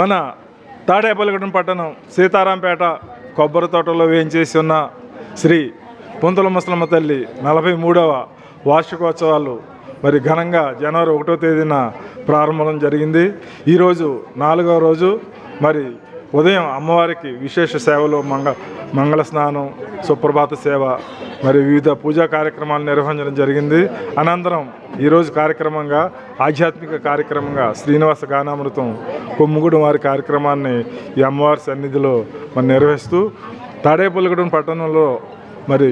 మన తాడేపల్లిగూడెం పట్టణం సీతారాంపేట కొబ్బరి తోటలో వేయించేసి ఉన్న శ్రీ పుంతల ముసలమ్మ తల్లి నలభై మూడవ వార్షికోత్సవాలు మరి ఘనంగా జనవరి ఒకటో తేదీన ప్రారంభం జరిగింది. ఈరోజు నాలుగవ రోజు. మరి ఉదయం అమ్మవారికి విశేష సేవలు మంగ మంగళ స్నానం సుప్రభాత సేవ మరి వివిధ పూజా కార్యక్రమాలు నిర్వహించడం జరిగింది. అనంతరం ఈరోజు కార్యక్రమంగా ఆధ్యాత్మిక కార్యక్రమంగా శ్రీనివాస గానామృతం కొమ్ముగూడెం వారి కార్యక్రమాన్ని ఈ అమ్మవారి సన్నిధిలో మరి నిర్వహిస్తూ తాడేపల్లిగూడెం పట్టణంలో మరి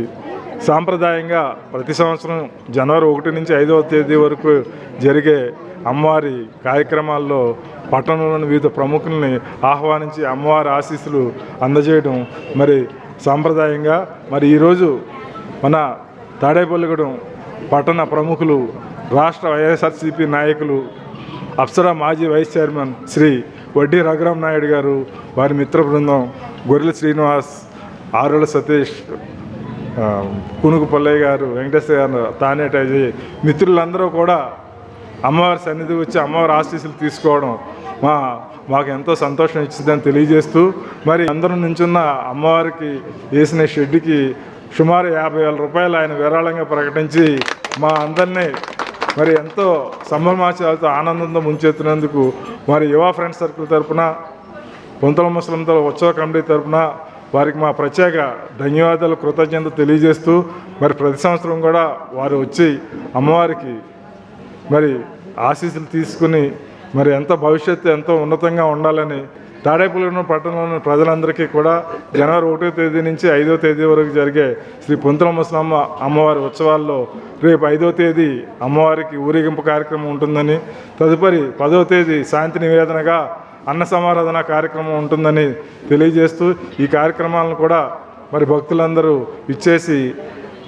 సాంప్రదాయంగా ప్రతి సంవత్సరం జనవరి ఒకటి నుంచి ఐదవ తేదీ వరకు జరిగే అమ్మవారి కార్యక్రమాల్లో పట్టణంలోని వివిధ ప్రముఖుల్ని ఆహ్వానించి అమ్మవారి ఆశీస్సులు అందజేయడం మరి సాంప్రదాయంగా. మరి ఈరోజు మన తాడేపల్లిగూడెం పట్టణ ప్రముఖులు రాష్ట్ర వైఎస్ఆర్సీపీ నాయకులు అప్సరా మాజీ వైస్ చైర్మన్ శ్రీ వడ్డీ రఘురామ్ నాయుడు గారు వారి మిత్ర బృందం గొర్రెల శ్రీనివాస్ ఆరుల సతీష్ కునుకు పల్లయ్య గారు వెంకటేశ్వర గారు తానేట మిత్రులందరూ కూడా అమ్మవారి సన్నిధి వచ్చి అమ్మవారి ఆశీస్సులు తీసుకోవడం మా మాకు ఎంతో సంతోషం ఇచ్చిందని తెలియజేస్తూ మరి అందరం నుంచున్న అమ్మవారికి వేసిన షెడ్డుకి సుమారు యాభై వేల రూపాయలు ఆయన విరాళంగా ప్రకటించి మా అందరినీ మరి ఎంతో సంభ్రమాచాలతో ఆనందంతో ముంచెత్తినందుకు మరి యువ ఫ్రెండ్స్ సర్కిల్ తరఫున పొంతల ముస్లింతో ఉత్సవ కమిటీ తరపున వారికి మా ప్రత్యేక ధన్యవాదాలు కృతజ్ఞత తెలియజేస్తూ మరి ప్రతి సంవత్సరం కూడా వారు వచ్చి అమ్మవారికి మరి ఆశీస్సులు తీసుకుని మరి ఎంత భవిష్యత్తు ఎంతో ఉన్నతంగా ఉండాలని తాడేపల్లిగూడెం పట్టణంలోని ప్రజలందరికీ కూడా జనవరి ఒకటో తేదీ నుంచి ఐదో తేదీ వరకు జరిగే శ్రీ పొంతుల ముసలమ్మ అమ్మవారి ఉత్సవాల్లో రేపు ఐదో తేదీ అమ్మవారికి ఊరేగింపు కార్యక్రమం ఉంటుందని తదుపరి పదో తేదీ శాంతి నివేదనగా అన్న సమారాధన కార్యక్రమం ఉంటుందని తెలియజేస్తూ ఈ కార్యక్రమాలను కూడా మరి భక్తులందరూ ఇచ్చేసి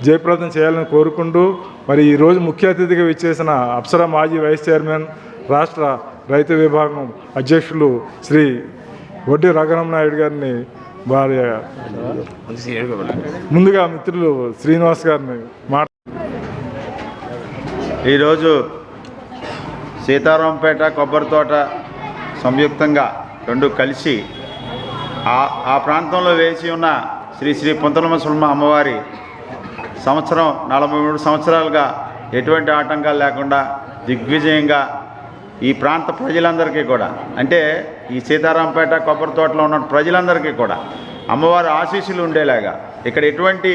జయప్రదం చేయాలని కోరుకుంటూ మరి ఈరోజు ముఖ్య అతిథిగా ఇచ్చేసిన అప్సరా మాజీ వైస్ చైర్మన్ రాష్ట్ర రైతు విభాగం అధ్యక్షులు శ్రీ వడ్డీ రఘురామ నాయుడు గారిని వారి ముందుగా మిత్రులు శ్రీనివాస్ గారిని మాట ఈరోజు సీతారాంపేట కొబ్బరి తోట సంయుక్తంగా రెండు కలిసి ఆ ఆ ప్రాంతంలో వేసి ఉన్న శ్రీ శ్రీ పొంతలమ్మ సుల్మ అమ్మవారి సంవత్సరం నలభై మూడు సంవత్సరాలుగా ఎటువంటి ఆటంకాలు లేకుండా దిగ్విజయంగా ఈ ప్రాంత ప్రజలందరికీ కూడా అంటే ఈ సీతారాంపేట కొబ్బరి తోటలో ఉన్న ప్రజలందరికీ కూడా అమ్మవారి ఆశీస్సులు ఉండేలాగా ఇక్కడ ఎటువంటి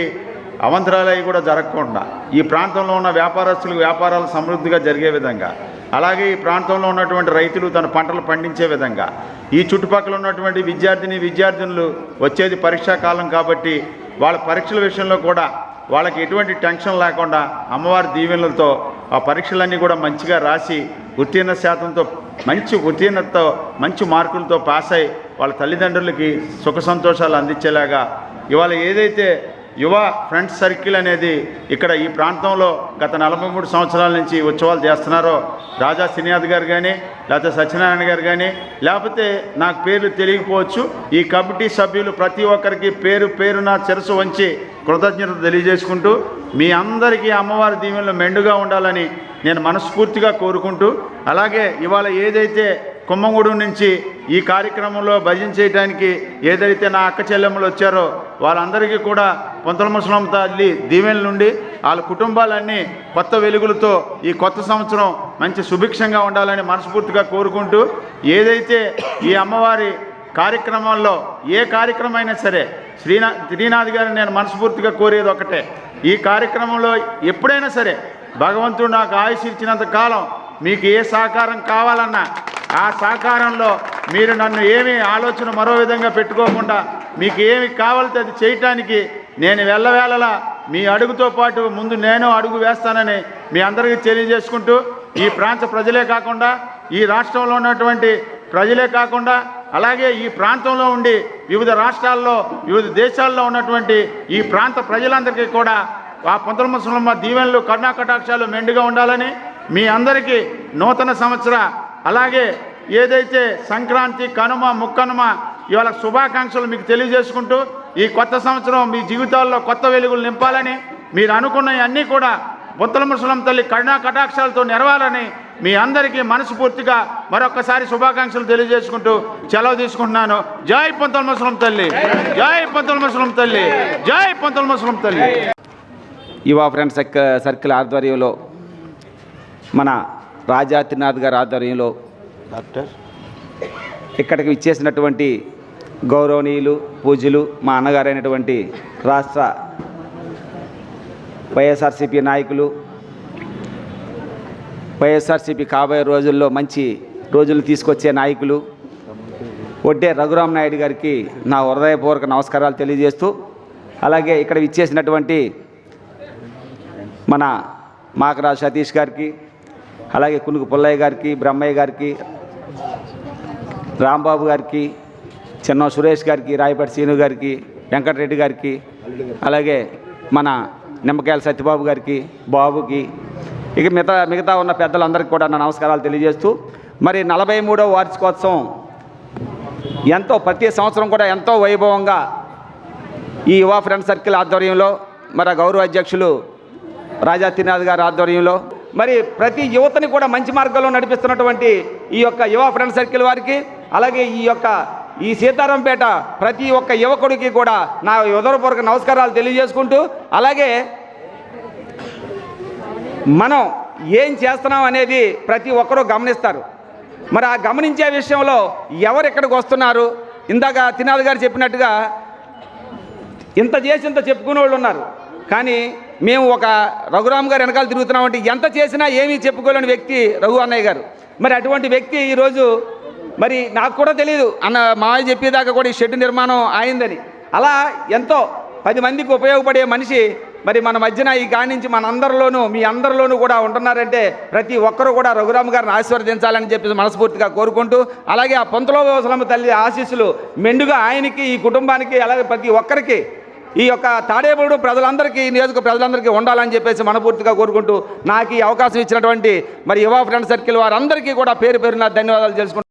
అవంతరాలు అవి కూడా జరగకుండా ఈ ప్రాంతంలో ఉన్న వ్యాపారస్తులకు వ్యాపారాలు సమృద్ధిగా జరిగే విధంగా అలాగే ఈ ప్రాంతంలో ఉన్నటువంటి రైతులు తన పంటలు పండించే విధంగా ఈ చుట్టుపక్కల ఉన్నటువంటి విద్యార్థిని విద్యార్థినులు వచ్చేది పరీక్షా కాలం కాబట్టి వాళ్ళ పరీక్షల విషయంలో కూడా వాళ్ళకి ఎటువంటి టెన్షన్ లేకుండా అమ్మవారి దీవెనలతో ఆ పరీక్షలన్నీ కూడా మంచిగా రాసి ఉత్తీర్ణ శాతంతో మంచి ఉత్తీర్ణతతో మంచి మార్కులతో పాస్ అయి వాళ్ళ తల్లిదండ్రులకి సుఖ సంతోషాలు అందించేలాగా ఇవాళ ఏదైతే యువ ఫ్రెండ్స్ సర్కిల్ అనేది ఇక్కడ ఈ ప్రాంతంలో గత నలభై మూడు సంవత్సరాల నుంచి ఉత్సవాలు చేస్తున్నారో రాజా శ్రీనాథ్ గారు కానీ లేకపోతే సత్యనారాయణ గారు కానీ లేకపోతే నాకు పేర్లు తెలియకపోవచ్చు ఈ కమిటీ సభ్యులు ప్రతి ఒక్కరికి పేరు పేరున చెరసు వంచి కృతజ్ఞత తెలియజేసుకుంటూ మీ అందరికీ అమ్మవారి దీవెనలు మెండుగా ఉండాలని నేను మనస్ఫూర్తిగా కోరుకుంటూ అలాగే ఇవాళ ఏదైతే కుమ్మగూడెం నుంచి ఈ కార్యక్రమంలో భజన చేయడానికి ఏదైతే నా అక్క చెల్లెమ్మలు వచ్చారో వాళ్ళందరికీ కూడా పొంతల ముసలం తల్లి దీవెనల నుండి వాళ్ళ కుటుంబాలన్నీ కొత్త వెలుగులతో ఈ కొత్త సంవత్సరం మంచి సుభిక్షంగా ఉండాలని మనస్ఫూర్తిగా కోరుకుంటూ ఏదైతే ఈ అమ్మవారి కార్యక్రమాల్లో ఏ కార్యక్రమం అయినా సరే శ్రీనా శ్రీనాథ్ గారిని నేను మనస్ఫూర్తిగా కోరేది ఒకటే ఈ కార్యక్రమంలో ఎప్పుడైనా సరే భగవంతుడు నాకు ఆయుష్ ఇచ్చినంత కాలం మీకు ఏ సహకారం కావాలన్నా ఆ సహకారంలో మీరు నన్ను ఏమీ ఆలోచన మరో విధంగా పెట్టుకోకుండా మీకు ఏమి కావాలితే అది చేయటానికి నేను వెళ్ళవేళలా మీ అడుగుతో పాటు ముందు నేను అడుగు వేస్తానని మీ అందరికీ తెలియజేసుకుంటూ ఈ ప్రాంత ప్రజలే కాకుండా ఈ రాష్ట్రంలో ఉన్నటువంటి ప్రజలే కాకుండా అలాగే ఈ ప్రాంతంలో ఉండి వివిధ రాష్ట్రాల్లో వివిధ దేశాల్లో ఉన్నటువంటి ఈ ప్రాంత ప్రజలందరికీ కూడా ఆ పంతొమ్మిది ముసలమ్మ దీవెనలు కర్ణాకటాక్షాలు మెండుగా ఉండాలని మీ అందరికీ నూతన సంవత్సర అలాగే ఏదైతే సంక్రాంతి కనుమ ముక్కనుమ ఇవాళ శుభాకాంక్షలు మీకు తెలియజేసుకుంటూ ఈ కొత్త సంవత్సరం మీ జీవితాల్లో కొత్త వెలుగులు నింపాలని మీరు అనుకున్నవన్నీ కూడా బొత్తల ముసలం తల్లి కరుణా కటాక్షాలతో నెరవాలని మీ అందరికీ మనస్ఫూర్తిగా మరొకసారి శుభాకాంక్షలు తెలియజేసుకుంటూ సెలవు తీసుకుంటున్నాను. జై పంతుల ముసలం తల్లి. జై పంతుల ముసలం తల్లి. జై పంతుల ముసలం తల్లి. యువ ఫ్రెండ్స్ సర్క్ సర్కిల్ ఆధ్వర్యంలో మన రాజా త్రినాథ్ గారి ఆధ్వర్యంలో డాక్టర్. ఇక్కడికి ఇచ్చేసినటువంటి గౌరవనీయులు పూజ్యులు మా అన్నగారైనటువంటి రాష్ట్ర వైఎస్ఆర్సీపీ నాయకులు వైఎస్ఆర్సీపీ కాబోయే రోజుల్లో మంచి రోజులు తీసుకొచ్చే నాయకులు. ఒడ్డే రఘురామ్ నాయుడు గారికి నా హృదయపూర్వక నమస్కారాలు తెలియజేస్తూ అలాగే ఇక్కడ ఇచ్చేసినటువంటి మన మాకరాజు సతీష్ గారికి అలాగే కునుకు పుల్లయ్య గారికి బ్రహ్మయ్య గారికి రాంబాబు గారికి చిన్న సురేష్ గారికి రాయపాటి శ్రీను గారికి వెంకటరెడ్డి గారికి అలాగే మన నిమ్మకాయల సత్యబాబు గారికి బాబుకి ఇక మిగతా మిగతా ఉన్న పెద్దలందరికీ కూడా నా నమస్కారాలు తెలియజేస్తూ మరి నలభై మూడవ వార్షికోత్సవం ఎంతో ప్రతి సంవత్సరం కూడా ఎంతో వైభవంగా ఈ యువ ఫ్రెండ్ సర్కిల్ ఆధ్వర్యంలో మరి గౌరవ అధ్యక్షులు రాజా త్రినాథ్ గారి ఆధ్వర్యంలో మరి ప్రతి యువతని కూడా మంచి మార్గంలో నడిపిస్తున్నటువంటి ఈ యొక్క యువ ఫ్రెండ్ సర్కిల్ వారికి అలాగే ఈ యొక్క ఈ సీతారాంపేట ప్రతి ఒక్క యువకుడికి కూడా నా ఉదరపూర్వక నమస్కారాలు తెలియజేసుకుంటూ అలాగే మనం ఏం చేస్తున్నాం అనేది ప్రతి ఒక్కరూ గమనిస్తారు. మరి ఆ గమనించే విషయంలో ఎవరు ఇక్కడికి వస్తున్నారు? ఇందాక తినాలి గారు చెప్పినట్టుగా ఇంత చేసి ఇంత చెప్పుకునే వాళ్ళు ఉన్నారు. కానీ మేము ఒక రఘురామ్ గారు వెనకాల తిరుగుతున్నామంటే ఎంత చేసినా ఏమీ చెప్పుకోలేని వ్యక్తి రఘు అన్నయ్య గారు. మరి అటువంటి వ్యక్తి ఈరోజు మరి నాకు కూడా తెలియదు అన్న మావయ్య చెప్పేదాకా కూడా ఈ షెడ్ నిర్మాణం అయిందని అలా ఎంతో పది మందికి ఉపయోగపడే మనిషి మరి మన మధ్యన ఈ కానించి మన అందరిలోనూ మీ అందరిలోనూ కూడా ఉంటున్నారంటే ప్రతి ఒక్కరూ కూడా రఘురామ గారిని ఆశీర్వదించాలని చెప్పి మనస్ఫూర్తిగా కోరుకుంటూ అలాగే ఆ పొంతలో వ్యవసలమ్మ తల్లి ఆశీస్సులు మెండుగా ఆయనకి ఈ కుటుంబానికి అలాగే ప్రతి ఒక్కరికి ఈ యొక్క తాడేపూడు ప్రజలందరికీ ఈ నియోజక ప్రజలందరికీ ఉండాలని చెప్పేసి మనపూర్తిగా కోరుకుంటూ నాకు ఈ అవకాశం ఇచ్చినటువంటి మరి యువ ఫ్రెండ్ సర్కిల్ వారందరికీ కూడా పేరు పేరున ధన్యవాదాలు తెలుసుకుంటున్నాను